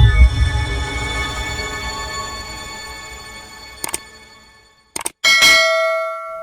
you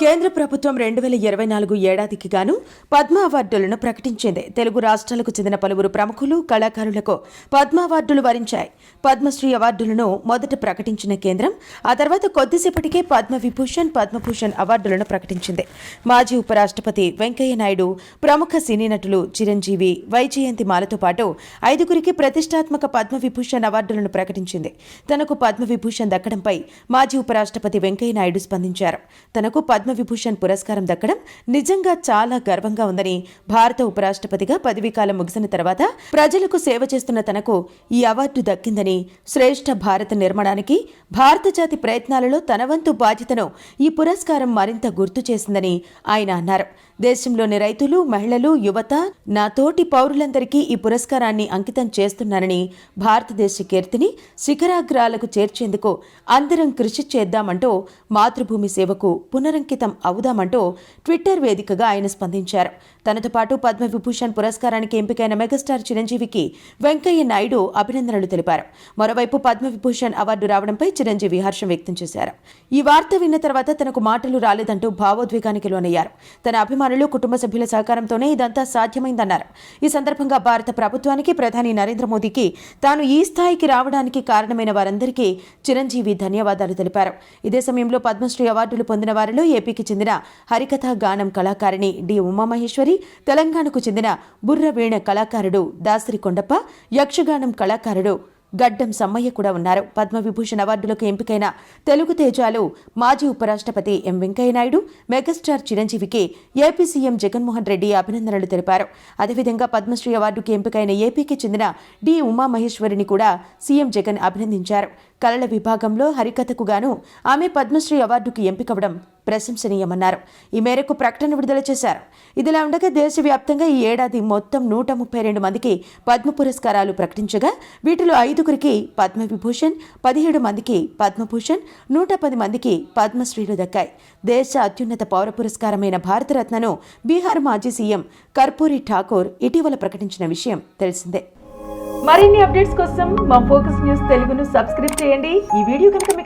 కేంద్ర ప్రభుత్వం రెండు వేల ఇరవై నాలుగు ఏడాదికి గాను పద్మ అవార్డులను ప్రకటించింది. తెలుగు రాష్ట్రాలకు చెందిన పలువురు ప్రముఖులు కళాకారులకు పద్మ అవార్డులు వరించాయి. పద్మశ్రీ అవార్డులను మొదట ప్రకటించిన కేంద్రం ఆ తర్వాత కొద్దిసేపటికే పద్మ విభూషణ్ పద్మభూషణ్ అవార్డులను ప్రకటించింది. మాజీ ఉపరాష్ట్రపతి వెంకయ్య నాయుడు ప్రముఖ సినీ నటులు చిరంజీవి వైజయంతి మాలతో పాటు ఐదుగురికి ప్రతిష్టాత్మక పద్మ విభూషణ్ అవార్డులను ప్రకటించింది. తనకు పద్మ విభూషణ్ దక్కడంపై మాజీ ఉపరాష్ట్రపతి వెంకయ్య నాయుడు స్పందించారు. తనకు పద్మ పద్మవిభూషణ్ పురస్కారం దక్కడం నిజంగా చాలా గర్వంగా ఉందని భారత ఉపరాష్ట్రపతిగా పదవీకాలం ముగిసిన తర్వాత ప్రజలకు సేవ చేస్తున్న తనకు ఈ అవార్డు దక్కిందని శ్రేష్ఠ భారత నిర్మాణానికి భారత జాతి ప్రయత్నాలలో తన వంతు బాధ్యతను ఈ పురస్కారం మరింత గుర్తు చేసిందని ఆయన అన్నారు. దేశంలోని రైతులు మహిళలు యువత నా తోటి పౌరులందరికీ ఈ పురస్కారాన్ని అంకితం చేస్తున్నానని భారతదేశ కీర్తిని శిఖరాగ్రాలకు చేర్చేందుకు అందరం కృషి చేద్దామంటూ మాతృభూమి సేవకు పునరంకితం అవుదామంటూ ట్విట్టర్ వేదికగా ఆయన స్పందించారు. తనతో పాటు పద్మవిభూషణ్ పురస్కారానికి ఎంపికైన మెగాస్టార్ చిరంజీవికి వెంకయ్య నాయుడు అభినందనలు తెలిపారు. మరోవైపు పద్మవిభూషణ్ అవార్డు రావడంపై చిరంజీవి హర్షం వ్యక్తం చేశారు. ఈ వార్త విన్న తర్వాత తనకు మాటలు రాలేదంటూ భావోద్వేగానికి లోనయ్యారు. తన అభిమానులు కుటుంబ సభ్యుల సహకారంతోనే ఇదంతా సాధ్యమైందన్నారు. ఈ సందర్భంగా భారత ప్రభుత్వానికి ప్రధాని నరేంద్ర మోదీకి తాను ఈ స్థాయికి రావడానికి కారణమైన వారందరికీ చిరంజీవి ధన్యవాదాలు తెలిపారు. ఇదే సమయంలో పద్మశ్రీ అవార్డులు పొందిన వారిలో ఏపీకి చెందిన హరికథా గానం కళాకారిణి డి ఉమామహేశ్వరి తెలంగాణకు చెందిన బుర్ర వీణ కళాకారుడు దాసరి కొండప్ప యక్షగానం కళాకారుడు గడ్డం సమ్మయ్య కూడా ఉన్నారు. పద్మవిభూషణ్ అవార్డులకు ఎంపికైన తెలుగు తేజాలు మాజీ ఉపరాష్ట్రపతి ఎం వెంకయ్యనాయుడు మెగాస్టార్ చిరంజీవికి ఏపీ సీఎం జగన్మోహన్ రెడ్డి అభినందనలు తెలిపారు. అదేవిధంగా పద్మశ్రీ అవార్డుకి ఎంపికైన ఏపీకి చెందిన డి ఉమామహేశ్వరిని కూడా సీఎం జగన్ అభినందించారు. కళల విభాగంలో హరికథకు గాను ఆమె పద్మశ్రీ అవార్డుకు ఎంపికవడం ప్రశంసనీయమన్నారు. ఈ మేరకు ప్రకటన విడుదల చేశారు. ఇదిలా ఉండగా దేశవ్యాప్తంగా ఈ ఏడాది మొత్తం నూట ముప్పై రెండు మందికి పద్మ పురస్కారాలు ప్రకటించగా వీటిలో ఐదుగురికి పద్మవిభూషణ్ పదిహేడు మందికి పద్మభూషణ్ నూట పది మందికి పద్మశ్రీలు దక్కాయి. దేశ అత్యున్నత పౌర పురస్కారమైన భారతరత్నను బీహార్ మాజీ సీఎం కర్పూరి ఠాకూర్ ఇటీవల ప్రకటించిన విషయం తెలిసిందే. మరిన్ని అప్డేట్స్ కోసం మా ఫోకస్ న్యూస్ తెలుగును సబ్స్క్రైబ్ చేయండి. ఈ వీడియో కనుక